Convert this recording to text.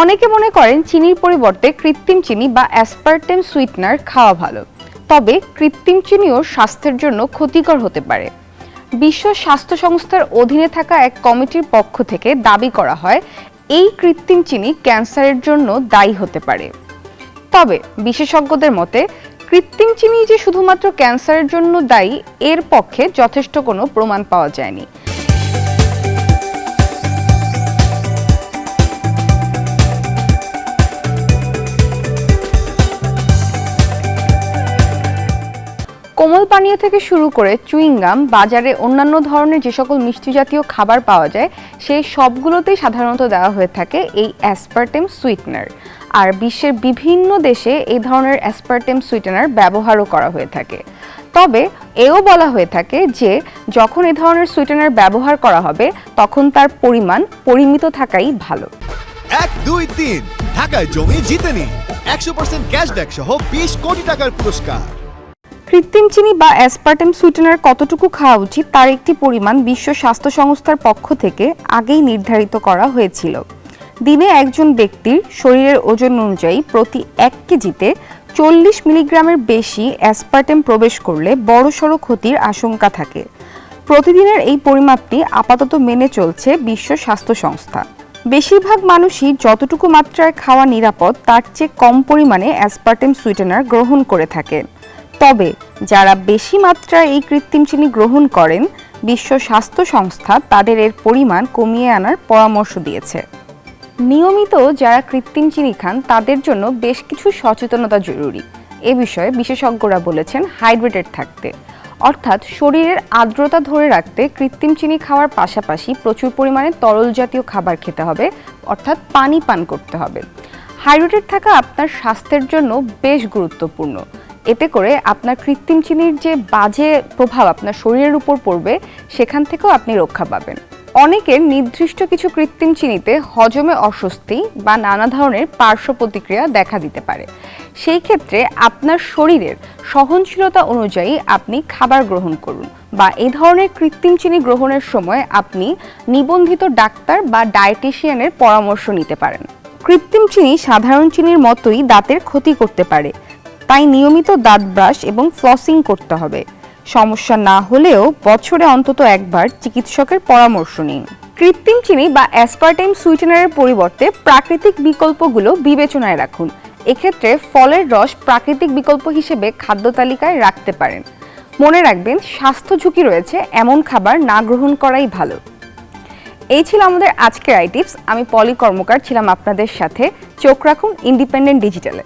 অনেকে মনে করেন চিনির পরিবর্তে কৃত্রিম চিনি বা অ্যাসপার্টেম সুইটনার খাওয়া ভালো। তবে কৃত্রিম চিনিও স্বাস্থ্যের জন্য ক্ষতিকর হতে পারে। বিশ্ব স্বাস্থ্য সংস্থার অধীনে থাকা এক কমিটির পক্ষ থেকে দাবি করা হয়, এই কৃত্রিম চিনি ক্যান্সারের জন্য দায়ী হতে পারে। তবে বিশেষজ্ঞদের মতে, কৃত্রিম চিনি যে শুধুমাত্র ক্যান্সারের জন্য দায়ী, এর পক্ষে যথেষ্ট কোনো প্রমাণ পাওয়া যায়নি। কোমল পানীয় থেকে শুরু করে চুইংগাম, বাজারে অন্যান্য ধরনের যে সকল মিষ্টি জাতীয় খাবার পাওয়া যায়, সেই সবগুলোতেই সাধারণত দেওয়া হয়ে থাকে এই অ্যাসপার্টেম সুইটনার আর বিশ্বের বিভিন্ন দেশে এই ধরনের অ্যাসপার্টেম সুইটনার ব্যবহারও করা হয়ে থাকে। তবে এও বলা হয়ে থাকে যে, যখন এ ধরনের সুইটনার ব্যবহার করা হবে, তখন তার পরিমাণ পরিমিত থাকাই ভালো। এক, দুই, তিন। ঢাকায় জমি জিতে নিন একশো পার্সেন্ট ক্যাশব্যাক সহ বিশ কোটি টাকার পুরস্কার। কৃত্রিম চিনি বা অ্যাসপার্টেম সুইটেনার কতটুকু খাওয়া উচিত তার একটি পরিমাণ বিশ্ব স্বাস্থ্য সংস্থার পক্ষ থেকে আগেই নির্ধারিত করা হয়েছিল। দিনে একজন ব্যক্তির শরীরের ওজন অনুযায়ী প্রতি এক কেজিতে চল্লিশ মিলিগ্রামের বেশি অ্যাসপার্টেম প্রবেশ করলে বড়সড় ক্ষতির আশঙ্কা থাকে। প্রতিদিনের এই পরিমাপটি আপাতত মেনে চলছে বিশ্ব স্বাস্থ্য সংস্থা। বেশিরভাগ মানুষই যতটুকু মাত্রায় খাওয়া নিরাপদ, তার চেয়ে কম পরিমাণে অ্যাসপার্টেম সুইটেনার গ্রহণ করে থাকে। তবে যারা বেশি মাত্রায় এই কৃত্রিম চিনি গ্রহণ করেন, বিশ্ব স্বাস্থ্য সংস্থা তাদের এর পরিমাণ কমিয়ে আনার পরামর্শ দিয়েছে। নিয়মিত যারা কৃত্রিম চিনি খান, তাদের জন্য বেশ কিছু সচেতনতা জরুরি। এ বিষয়ে বিশেষজ্ঞরা বলেছেন, হাইড্রেটেড থাকতে। অর্থাৎ শরীরের আর্দ্রতা ধরে রাখতে কৃত্রিম চিনি খাওয়ার পাশাপাশি প্রচুর পরিমাণে তরল জাতীয় খাবার খেতে হবে, অর্থাৎ পানি পান করতে হবে। হাইড্রেটেড থাকা আপনার স্বাস্থ্যের জন্য বেশ গুরুত্বপূর্ণ। এতে করে আপনার কৃত্রিম চিনির যে বাজে প্রভাব আপনার শরীরের উপর পড়বে, সেখান থেকেও আপনি রক্ষা পাবেন। অনেকের নির্দিষ্ট কিছু কৃত্রিম চিনিতে হজমে অস্বস্তি বা নানা ধরনের পার্শ্ব প্রতিক্রিয়া দেখা দিতে পারে। সেই ক্ষেত্রে আপনার শরীরের সহনশীলতা অনুযায়ী আপনি খাবার গ্রহণ করুন বা এই ধরনের কৃত্রিম চিনি গ্রহণের সময় আপনি নিবন্ধিত ডাক্তার বা ডায়েটিশিয়ানের পরামর্শ নিতে পারেন। কৃত্রিম চিনি সাধারণ চিনির মতোই দাঁতের ক্ষতি করতে পারে। তাই নিয়মিত দাঁত ব্রাশ এবং ফ্লসিং করতে হবে। সমস্যা না হলেও বছরে অন্তত একবার চিকিৎসকের পরামর্শ নিন। কৃত্রিম চিনি বা অ্যাসপার্টেম সুইটেনারের পরিবর্তে প্রাকৃতিক বিকল্পগুলো বিবেচনায় রাখুন। এক্ষেত্রে ফলের রস প্রাকৃতিক বিকল্প হিসেবে খাদ্য তালিকায় রাখতে পারেন। মনে রাখবেন, স্বাস্থ্য ঝুঁকি রয়েছে, এমন খাবার না গ্রহণ করাই ভালো। এই ছিল আমাদের আজকের আই টিপস আমি পলি কর্মকার ছিলাম আপনাদের সাথে। চোখ রাখুন ইন্ডিপেন্ডেন্ট ডিজিটালে